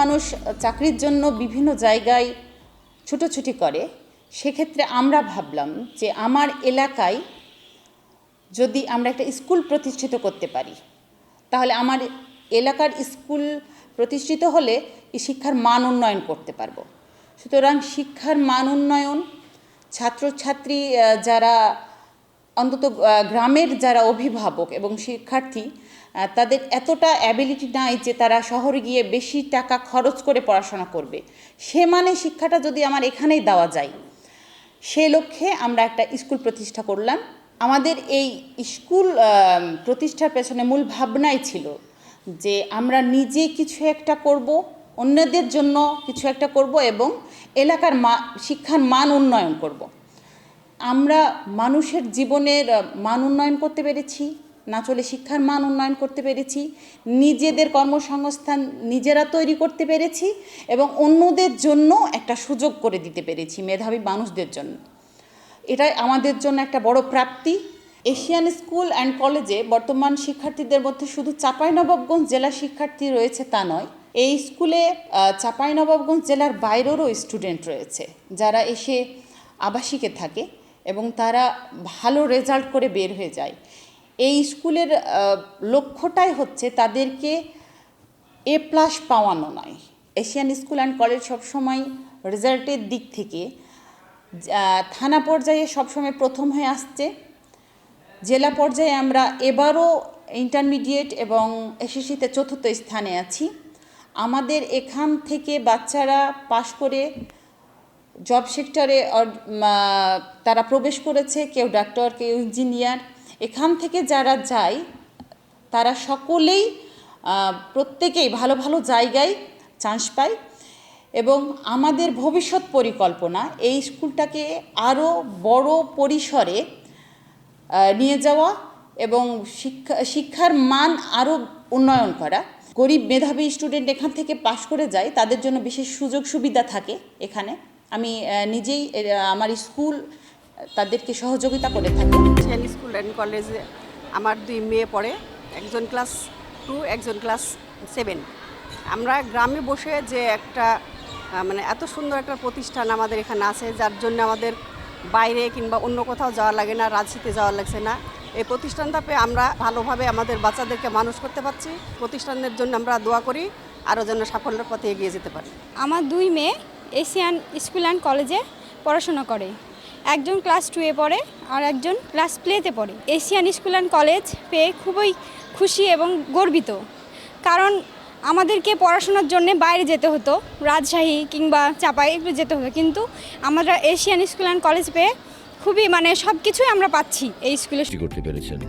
মানুষ চাকরির জন্য বিভিন্ন জায়গায় ছুটোছুটি করে, সেক্ষেত্রে আমরা ভাবলাম যে আমার এলাকায় যদি আমরা একটা স্কুল প্রতিষ্ঠিত করতে পারি, তাহলে আমার এলাকার স্কুল প্রতিষ্ঠিত হলে শিক্ষার মান উন্নয়ন করতে পারব। সুতরাং শিক্ষার মান উন্নয়ন, ছাত্রছাত্রী যারা অন্তত গ্রামের যারা অভিভাবক এবং শিক্ষার্থী তাদের এতটা অ্যাবিলিটি নাই যে তারা শহরে গিয়ে বেশি টাকা খরচ করে পড়াশোনা করবে। সে মানে শিক্ষাটা যদি আমার এখানেই দেওয়া যায়। সে লক্ষ্যে আমরা একটা স্কুল প্রতিষ্ঠা করলাম। আমাদের এই স্কুল প্রতিষ্ঠার পেছনে মূল ভাবনাই ছিল যে আমরা নিজে কিছু একটা করব, অন্যদের জন্য কিছু একটা করব এবং এলাকার মা, শিক্ষার মান উন্নয়ন করব। আমরা মানুষের জীবনের মান উন্নয়ন করতে পেরেছি, না চলে শিক্ষার মান উন্নয়ন করতে পেরেছি, নিজেদের কর্মসংস্থান নিজেরা তৈরি করতে পেরেছি এবং অন্যদের জন্য একটা সুযোগ করে দিতে পেরেছি, মেধাবী মানুষদের জন্য। এটাই আমাদের জন্য একটা বড় প্রাপ্তি। এশিয়ান স্কুল অ্যান্ড কলেজে বর্তমান শিক্ষার্থীদের মধ্যে শুধু চাঁপাইনবাবগঞ্জ জেলা শিক্ষার্থী রয়েছে তা নয়, এই স্কুলে চাঁপাইনবাবগঞ্জ জেলার বাইরেরও স্টুডেন্ট রয়েছে, যারা এসে আবাসিকে থাকে। এবং তারা ভালো রেজাল্ট করে বের হয়ে যায়। এই স্কুলের লক্ষ্যটাই হচ্ছে তাদেরকে এ প্লাস পাওয়ানো নয়। এশিয়ান স্কুল অ্যান্ড কলেজ সবসময় রেজাল্টের দিক থেকে থানা পর্যায়ে সবসময় প্রথম হয়ে আসছে। জেলা পর্যায়ে আমরা এবারও ইন্টারমিডিয়েট এবং এসএসসিতে চতুর্থ স্থানে আছি। আমাদের এখান থেকে বাচ্চারা পাশ করে জব সেক্টরে তারা প্রবেশ করেছে, কেউ ডাক্তার কেউ ইঞ্জিনিয়ার এখান থেকে যারা যায়, তারা সকলেই প্রত্যেকেই ভালো ভালো জায়গায় চান্স পায় এবং আমাদের ভবিষ্যৎ পরিকল্পনা এই স্কুলটাকে আরও বড় পরিসরে নিয়ে যাওয়া এবং শিক্ষা, শিক্ষার মান আরও উন্নয়ন করা। গরিব মেধাবী স্টুডেন্ট এখান থেকে পাশ করে যায়, তাদের জন্য বিশেষ সুযোগ সুবিধা থাকে এখানে। আমি নিজেই আমার স্কুল তাদেরকে সহযোগিতা করে থাকি। সেন স্কুল অ্যান্ড কলেজে আমার দুই মেয়ে পড়ে একজন ক্লাস টু একজন ক্লাস সেভেন আমরা গ্রামে বসে যে একটা মানে এত সুন্দর একটা প্রতিষ্ঠান আমাদের এখানে আছে যার জন্য আমাদের বাইরে কিংবা অন্য কোথাও যাওয়া লাগে না রাজশাহীতে যাওয়া লাগছে না। এই প্রতিষ্ঠানটা পেয়ে আমরা ভালোভাবে আমাদের বাচ্চাদেরকে মানুষ করতে পারছি। প্রতিষ্ঠানের জন্য আমরা দোয়া করি আরও যেন সাফল্যের পথে এগিয়ে যেতে পারি। আমার দুই মেয়ে এশিয়ান স্কুল অ্যান্ড কলেজে পড়াশোনা করে। একজন ক্লাস টুয়ে পড়ে আর একজন ক্লাস প্লেতে পড়ে। এশিয়ান স্কুল অ্যান্ড কলেজ পেয়ে খুবই খুশি এবং গর্বিত। কারণ আমাদেরকে পড়াশোনার জন্য বাইরে যেতে হতো রাজশাহী কিংবা চাপাই এগুলো যেতে হতো। কিন্তু আমরা এশিয়ান স্কুল অ্যান্ড কলেজ পেয়ে খুবই মানে সব কিছুই আমরা পাচ্ছি এই স্কুলে। করতে পেরেছেন।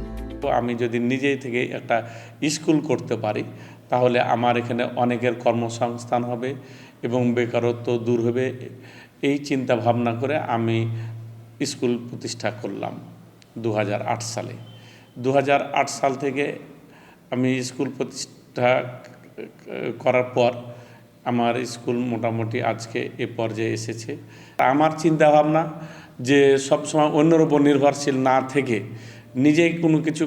তো আমি যদি নিজেই থেকে একটা স্কুল করতে পারি তাহলে আমার এখানে অনেকের কর্মসংস্থান হবে এবং বেকারত্ব দূর হবে, এই চিন্তা ভাবনা করে আমি স্কুল প্রতিষ্ঠা করলাম দু হাজার আট সালে। দু হাজার আট সাল থেকে আমি স্কুল প্রতিষ্ঠা করার পর আমার স্কুল মোটামুটি আজকে এ পর্যায়ে এসেছে। আমার চিন্তা ভাবনা যে সবসময় অন্যের উপর নির্ভরশীল না থেকে নিজেই কোনো কিছু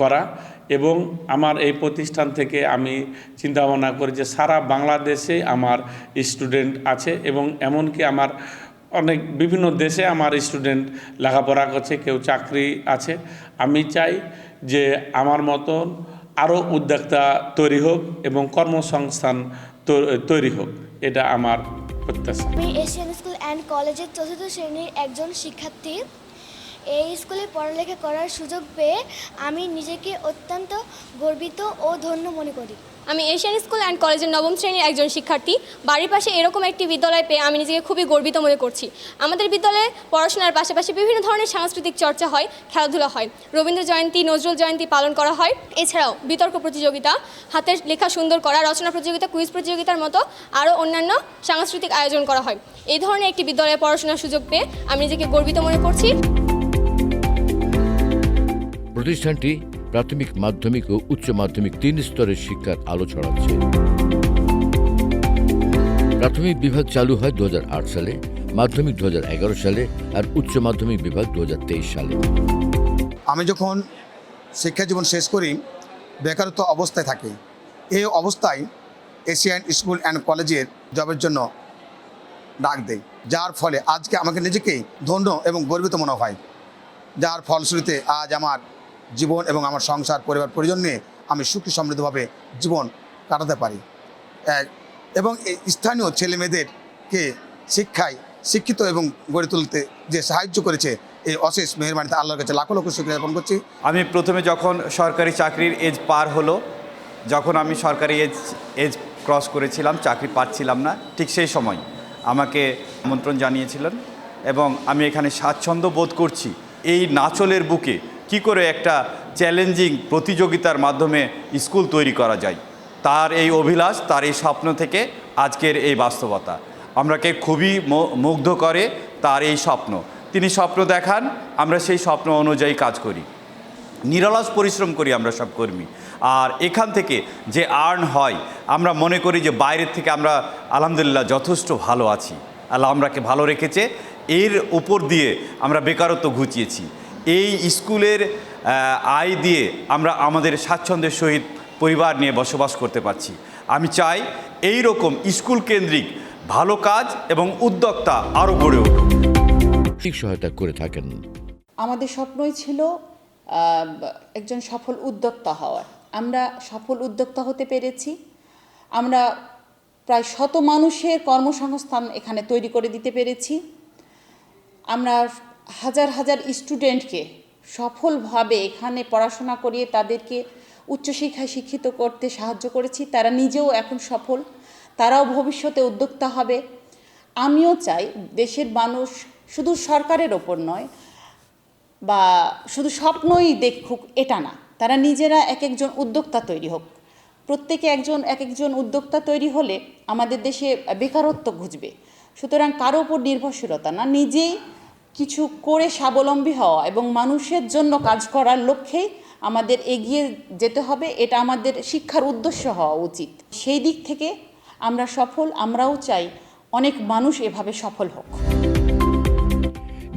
করা এবং আমার এই প্রতিষ্ঠান থেকে আমি চিন্তা ভাবনা করি যে সারা বাংলাদেশে আমার স্টুডেন্ট আছে এবং এমনকি আমার অনেক বিভিন্ন দেশে আমার স্টুডেন্ট লেখাপড়া করছে, কেউ চাকরি আছে। আমি চাই যে আমার মতন আরও উদ্যোক্তা তৈরি হোক এবং কর্মসংস্থান তৈরি হোক, এটা আমার প্রত্যাশা। আমি এশিয়ান স্কুল অ্যান্ড কলেজের চতুর্থ শ্রেণির একজন শিক্ষার্থী। এই স্কুলে পড়ালেখা করার সুযোগ পেয়ে আমি নিজেকে অত্যন্ত গর্বিত ও ধন্য মনে করি। আমি এশিয়ান স্কুল অ্যান্ড কলেজের নবম শ্রেণির একজন শিক্ষার্থী। বাড়ির পাশে এরকম একটি বিদ্যালয় পেয়ে আমি নিজেকে খুবই গর্বিত মনে করছি। আমাদের বিদ্যালয়ে পড়াশোনার পাশাপাশি বিভিন্ন ধরনের সাংস্কৃতিক চর্চা হয়, খেলাধুলা হয়। রবীন্দ্র জয়ন্তী, নজরুল জয়ন্তী পালন করা হয়। এছাড়াও বিতর্ক প্রতিযোগিতা, হাতের লেখা সুন্দর করা, রচনা প্রতিযোগিতা, কুইজ প্রতিযোগিতার মতো আরও অন্যান্য সাংস্কৃতিক আয়োজন করা হয়। এই ধরনের একটি বিদ্যালয়ে পড়াশোনার সুযোগ পেয়ে আমি নিজেকে গর্বিত মনে করছি। প্রতিষ্ঠানটি প্রাথমিক মাধ্যমিক ও উচ্চ মাধ্যমিক তিন স্তরের শিক্ষার আলো ছড়াচ্ছে। প্রাথমিক বিভাগ চালু হয় দু হাজার আট সালে, মাধ্যমিক দু হাজার এগারো সালে আর উচ্চ মাধ্যমিক বিভাগ দু হাজার তেইশ সালে। আমি যখন শিক্ষা জীবন শেষ করি, বেকারত্ব অবস্থায় থাকি। এই অবস্থায় এশিয়ান স্কুল অ্যান্ড কলেজের জবের জন্য ডাক দেয় যার ফলে আজকে আমাকে নিজেকে ধন্য এবং গর্বিত মনে হয়। যার ফলশ্রুতিতে আজ আমার জীবন এবং আমার সংসার, পরিবার, পরিজন নিয়ে আমি সুখী সমৃদ্ধভাবে জীবন কাটাতে পারি। এবং এই স্থানীয় ছেলে মেয়েদেরকে শিক্ষায় শিক্ষিত এবং গড়ে তুলতে যে সাহায্য করেছে, এই অশেষ মেহরবানিতে আল্লাহর কাছে লাখো লক্ষ শুক্রিয়া জ্ঞাপন করছি। আমি প্রথমে যখন সরকারি চাকরির এজ পার হলো, যখন আমি সরকারি এজ এজ ক্রস করেছিলাম, চাকরি পাচ্ছিলাম না, ঠিক সেই সময় আমাকে আমন্ত্রণ জানিয়েছিলেন এবং আমি এখানে স্বাচ্ছন্দ্য বোধ করছি। এই নাচলের বুকে কি করে একটা চ্যালেঞ্জিং প্রতিযোগিতার মাধ্যমে স্কুল তৈরি করা যায়? তার এই অভিলাষ, তার এই স্বপ্ন থেকে আজকের এই বাস্তবতা। আমরাকে খুবই মুগ্ধ করে তার এই স্বপ্ন। তিনি স্বপ্ন দেখান, আমরা সেই স্বপ্ন অনুযায়ী কাজ করি। নিরলস পরিশ্রম করি আমরা সব কর্মী। আর এখান থেকে যে আর্ন হয়, আমরা মনে করি যে বাইরের থেকে আমরা আলহামদুলিল্লাহ যথেষ্ট ভালো আছি। আল্লাহ আমরাকে ভালো রেখেছে। এর উপর দিয়ে আমরা বেকারত্ব ঘুচিয়েছি। এই স্কুলের আয় দিয়ে আমরা আমাদের স্বাচ্ছন্দ্যের সহিত পরিবার নিয়ে বসবাস করতে পারছি। আমি চাই এই রকম স্কুল কেন্দ্রিক ভালো কাজ এবং উদ্যোক্তা আরও গড়ে উঠুক। সহায়তা করে থাকেন। আমাদের স্বপ্নই ছিল একজন সফল উদ্যোক্তা হওয়ার। আমরা সফল উদ্যোক্তা হতে পেরেছি। আমরা প্রায় শত মানুষের কর্মসংস্থান এখানে তৈরি করে দিতে পেরেছি। আমরা হাজার হাজার স্টুডেন্টকে সফলভাবে এখানে পড়াশোনা করিয়ে তাদেরকে উচ্চশিক্ষায় শিক্ষিত করতে সাহায্য করেছি। তারা নিজেও এখন সফল, তারাও ভবিষ্যতে উদ্যোক্তা হবে। আমিও চাই দেশের মানুষ শুধু সরকারের ওপর নয় বা শুধু স্বপ্নই দেখুক, এটা না। তারা নিজেরা এক একজন উদ্যোক্তা তৈরি হোক। প্রত্যেকে একজন এক একজন উদ্যোক্তা তৈরি হলে আমাদের দেশে বেকারত্ব ঘুচবে। সুতরাং কারও উপর নির্ভরশীলতা না। নিজেই কিছু করে স্বাবলম্বী হওয়া এবং মানুষের জন্য কাজ করার লক্ষ্যেই আমাদের এগিয়ে যেতে হবে এটা আমাদের শিক্ষার উদ্দেশ্য হওয়া উচিত। সেই দিক থেকে আমরা সফল আমরাও চাই অনেক মানুষ এভাবে সফল হোক।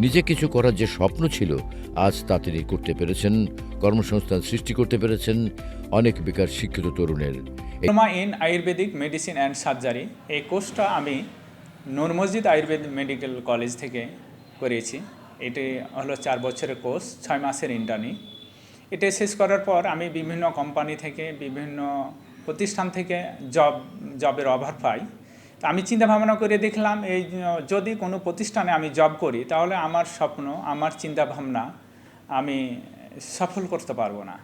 নিজে কিছু করার যে স্বপ্ন ছিল আজ তা তিনি করতে পেরেছেন কর্মসংস্থান সৃষ্টি করতে পেরেছেন অনেক বেকার শিক্ষিত তরুণের। Diploma in Ayurvedic medicine and surgery এই কোর্সটা আমি নূর মসজিদ আয়ুর্বেদ মেডিকেল কলেজ থেকে করেছি এটি হলো চার বছরের কোর্স, ছয় মাসের ইন্টার্নি এটা শেষ করার পর আমি বিভিন্ন কোম্পানি থেকে, বিভিন্ন প্রতিষ্ঠান থেকে জব জবের অভার পাই। তো আমি চিন্তা ভাবনা করে দেখলাম, এই যদি কোনো প্রতিষ্ঠানে আমি জব করি, তাহলে আমার স্বপ্ন, আমার চিন্তা ভাবনা আমি সফল করতে পারব না।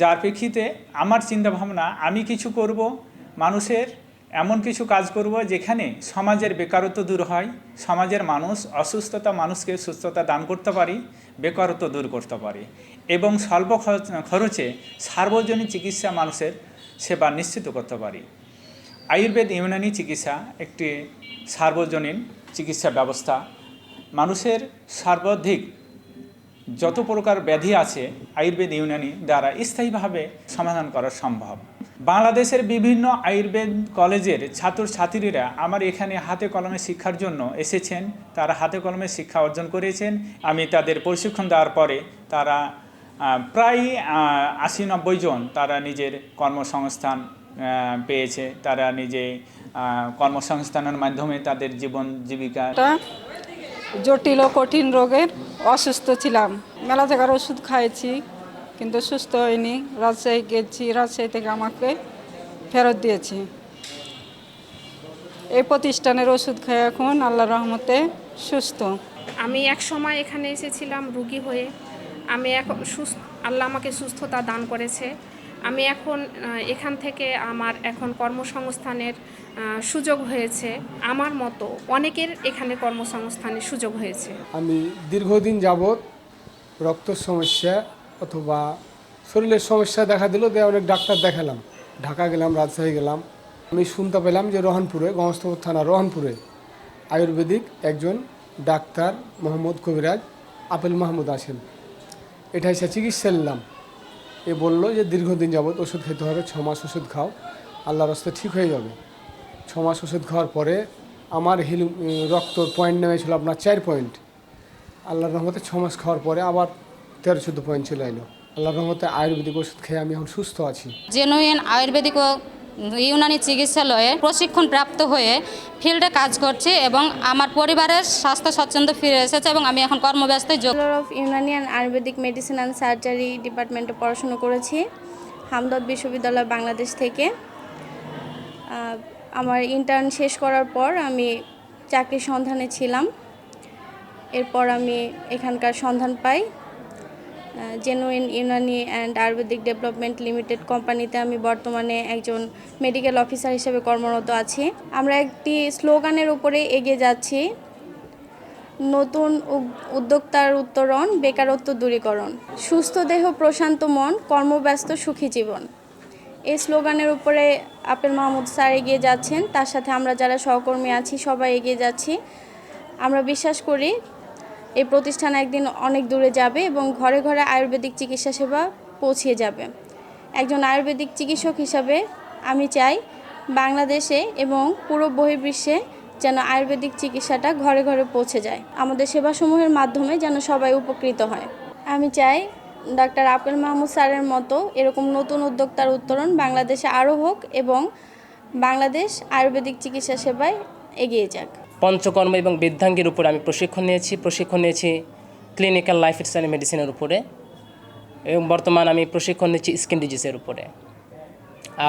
যার প্রেক্ষিতে আমার চিন্তাভাবনা, আমি কিছু করব, মানুষের এমন কিছু কাজ করব যেখানে সমাজের বেকারত্ব দূর হয়, সমাজের মানুষ, অসুস্থতা মানুষকে সুস্থতা দান করতে পারি, বেকারত্ব দূর করতে পারি এবং স্বল্প খরচ- সার্বজনীন চিকিৎসা মানুষের সেবা নিশ্চিত করতে পারি। আয়ুর্বেদ ইউনানি চিকিৎসা একটি সার্বজনীন চিকিৎসা ব্যবস্থা। মানুষের সর্বাধিক যত প্রকার ব্যাধি আছে আয়ুর্বেদ ইউনানি দ্বারা স্থায়ীভাবে সমাধান করা সম্ভব। বাংলাদেশের বিভিন্ন আয়ুর্বেদ কলেজের ছাত্রছাত্রীরা আমার এখানে হাতে কলমে শিক্ষার জন্য এসেছেন। তারা হাতে কলমে শিক্ষা অর্জন করেছেন। আমি তাদের প্রশিক্ষণ দেওয়ার পরে তারা প্রায় আশি নব্বই জন তারা নিজের কর্মসংস্থান পেয়েছে। তারা নিজে কর্মসংস্থানের মাধ্যমে তাদের জীবন জীবিকা জটিল ও কঠিন রোগের অসুস্থ ছিলাম। মেলা জায়গার ওষুধ খাইছি। কিন্তু সুস্থ হয়নি। রাজশাহী গেছি রাজশাহী থেকে আমাকে ফেরত দিয়েছি। এই প্রতিষ্ঠানের ওষুধ খাই এখন আল্লাহ রহমতে সুস্থ। আমি এক সময় এখানে এসেছিলাম রুগী হয়ে। আমি এখন সুস্থ আল্লাহ আমাকে সুস্থতা দান করেছে। আমি এখন এখান থেকে আমার এখন কর্মসংস্থানের সুযোগ হয়েছে। আমার মতো অনেকের এখানে কর্মসংস্থানের সুযোগ হয়েছে। আমি দীর্ঘদিন যাবৎ রক্ত সমস্যা অথবা শরীরের সমস্যা দেখা দিল, দিয়ে অনেক ডাক্তার দেখালাম। ঢাকা গেলাম, রাজশাহী গেলাম। আমি শুনতে পেলাম যে রহনপুরে গণস্তপুর থানা রহনপুরে আয়ুর্বেদিক একজন ডাক্তার মোহাম্মদ কবিরাজ আপেল মাহমুদ আছেন। এটা এসে চিকিৎসা নিলাম এ বলল যে দীর্ঘদিন যাবৎ ওষুধ খেতে হবে, ছ মাস ওষুধ খাও, আল্লাহর রাস্তে ঠিক হয়ে যাবে। ছ মাস ওষুধ খাওয়ার পরে আমার হিল, রক্ত পয়েন্ট নেমেছিল আপনার চার পয়েন্ট আল্লাহর রহমতে ছ মাস খাওয়ার পরে আবার তেরো চোদ্দ পয়েন্ট চলে এলো আল্লাহর রহমতে আয়ুর্বেদিক ওষুধ খেয়ে আমি এখন সুস্থ আছি। জেনুইন আয়ুর্বেদিক ও ইউনানি চিকিৎসালয়ে প্রশিক্ষণ প্রাপ্ত হয়ে ফিল্ডে কাজ করছি এবং আমার পরিবারের স্বাস্থ্য স্বচ্ছন্দ ফিরে এসেছে এবং আমি এখন কর্মব্যস্ত যোগ of Unani and Ayurvedic medicine and surgery ডিপার্টমেন্টে পড়াশুনো করেছি হামদর্দ বিশ্ববিদ্যালয় বাংলাদেশ থেকে। আমার ইন্টার্ন শেষ করার পর আমি চাকরির সন্ধানে ছিলাম। এরপর আমি এখানকার সন্ধান পাই। Genuine Unani and Ayurvedic development limited কোম্পানিতে আমি বর্তমানে একজন মেডিকেল অফিসার হিসেবে কর্মরত আছি। আমরা একটি স্লোগানের উপরে এগিয়ে যাচ্ছি, নতুন উদ্যোক্তার উত্তরণ, বেকারত্ব দূরীকরণ, সুস্থ দেহ, প্রশান্ত মন, কর্মব্যস্ত, সুখী জীবন। এই স্লোগানের উপরে আপেল মাহমুদ স্যার এগিয়ে যাচ্ছেন। তার সাথে আমরা যারা সহকর্মী আছি, সবাই এগিয়ে যাচ্ছি। আমরা বিশ্বাস করি এই প্রতিষ্ঠান একদিন অনেক দূরে যাবে এবং ঘরে ঘরে আয়ুর্বেদিক চিকিৎসা সেবা পৌঁছিয়ে যাবে। একজন আয়ুর্বেদিক চিকিৎসক হিসাবে আমি চাই বাংলাদেশে এবং পুরো বহির্বিশ্বে যেন আয়ুর্বেদিক চিকিৎসাটা ঘরে ঘরে পৌঁছে যায়। আমাদের সেবাসমূহের মাধ্যমে যেন সবাই উপকৃত হয়। আমি চাই ডাক্তার আপেল মাহমুদ স্যারের মতো এরকম নতুন উদ্যোক্তার উত্তরণ বাংলাদেশে আরও হোক এবং বাংলাদেশ আয়ুর্বেদিক চিকিৎসা সেবায় এগিয়ে যাক। পঞ্চকর্ম এবং বৃদ্ধাঙ্গের উপরে আমি প্রশিক্ষণ নিয়েছি। প্রশিক্ষণ নিয়েছি ক্লিনিক্যাল লাইফ স্টাইল মেডিসিনের উপরে। এবং বর্তমান আমি প্রশিক্ষণ নিচ্ছি স্কিন ডিজিজের উপরে।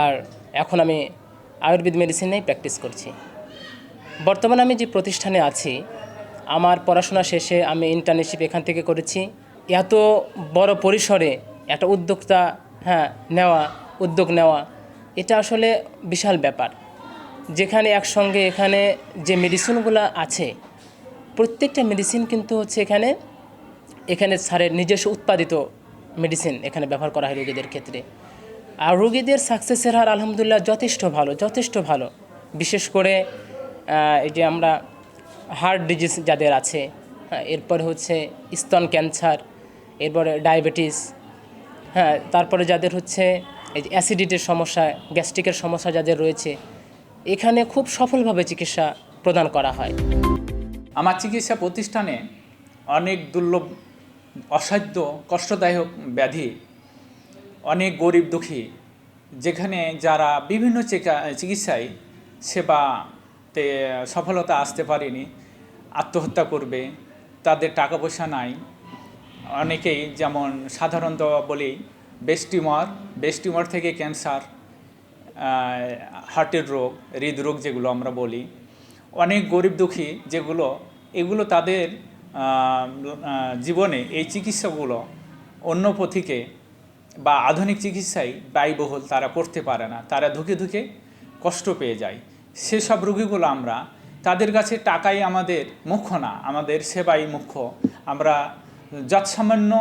আর এখন আমি আয়ুর্বেদ মেডিসিনেই প্র্যাকটিস করছি। বর্তমানে আমি যে প্রতিষ্ঠানে আছি, আমার পড়াশোনা শেষে আমি ইন্টার্নশিপ এখান থেকে করেছি। এত বড় পরিসরে একটা উদ্যোক্তা হ্যাঁ নেওয়া, উদ্যোগ নেওয়া, এটা আসলে বিশাল ব্যাপার। যেখানে একসঙ্গে এখানে যে মেডিসিনগুলো আছে, প্রত্যেকটা মেডিসিন কিন্তু হচ্ছে এখানে এখানে স্যারের নিজস্ব উৎপাদিত মেডিসিন এখানে ব্যবহার করা হয় রোগীদের ক্ষেত্রে। আর রোগীদের সাকসেসের হার আলহামদুলিল্লাহ যথেষ্ট ভালো যথেষ্ট ভালো। বিশেষ করে এই যে আমরা হার্ট ডিজিজ যাদের আছে হ্যাঁ এরপরে হচ্ছে স্তন ক্যান্সার এরপরে ডায়াবেটিস হ্যাঁ তারপরে যাদের হচ্ছে এই যে অ্যাসিডিটির সমস্যা গ্যাস্ট্রিকের সমস্যা যাদের রয়েছে এখানে খুব সফলভাবে চিকিৎসা প্রদান করা হয়। আমার চিকিৎসা প্রতিষ্ঠানে অনেক দুর্লভ, অসাধ্য, কষ্টদায়ক ব্যাধি, অনেক গরিব দুঃখী, যেখানে যারা বিভিন্ন চিকা- চিকিৎসায় সেবাতে সফলতা আসতে পারেনি, আত্মহত্যা করবে, তাদের টাকা পয়সা নাই। অনেকেই যেমন সাধারণত বলি বেস্ট টিউমার বেস্ট থেকে ক্যান্সার হার্টের রোগ, হৃদরোগ যেগুলো আমরা বলি, অনেক গরিব দুঃখী যেগুলো, এগুলো তাদের জীবনে এই চিকিৎসাগুলো অন্য পথিকে বা আধুনিক চিকিৎসায় ব্যয়বহুল তারা করতে পারে না। তারা ধুকে ধুকে কষ্ট পেয়ে যায়। সেসব রোগীগুলো আমরা তাদের কাছে টাকাই আমাদের মুখ্য না, আমাদের সেবাই মুখ্য। আমরা যৎসামান্য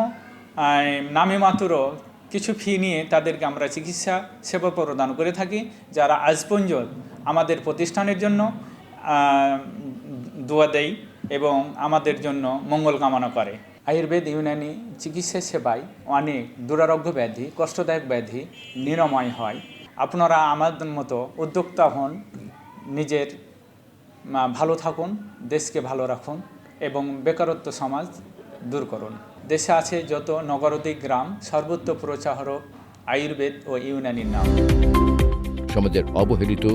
নামে মাত্র কিছু ফি নিয়ে তাদেরকে আমরা চিকিৎসা সেবা প্রদান করে থাকি, যারা আজ পর্যন্ত আমাদের প্রতিষ্ঠানের জন্য দোয়া দেয় এবং আমাদের জন্য মঙ্গল কামনা করে। আয়ুর্বেদ ইউনানি চিকিৎসা সেবায় অনেক দুরারোগ্য ব্যাধি, কষ্টদায়ক ব্যাধি নিরাময় হয়। আপনারা আমাদের মতো উদ্যোক্তা হন, নিজের ভালো থাকুন, দেশকে ভালো রাখুন এবং বেকারত্ব সমাজ দূর করুন। দেশে আছে যত নগরদিক গ্রাম সর্বত্র প্রচার আয়ুর্বেদ ও ইউনানির নাম। সমাজের অবহেলিত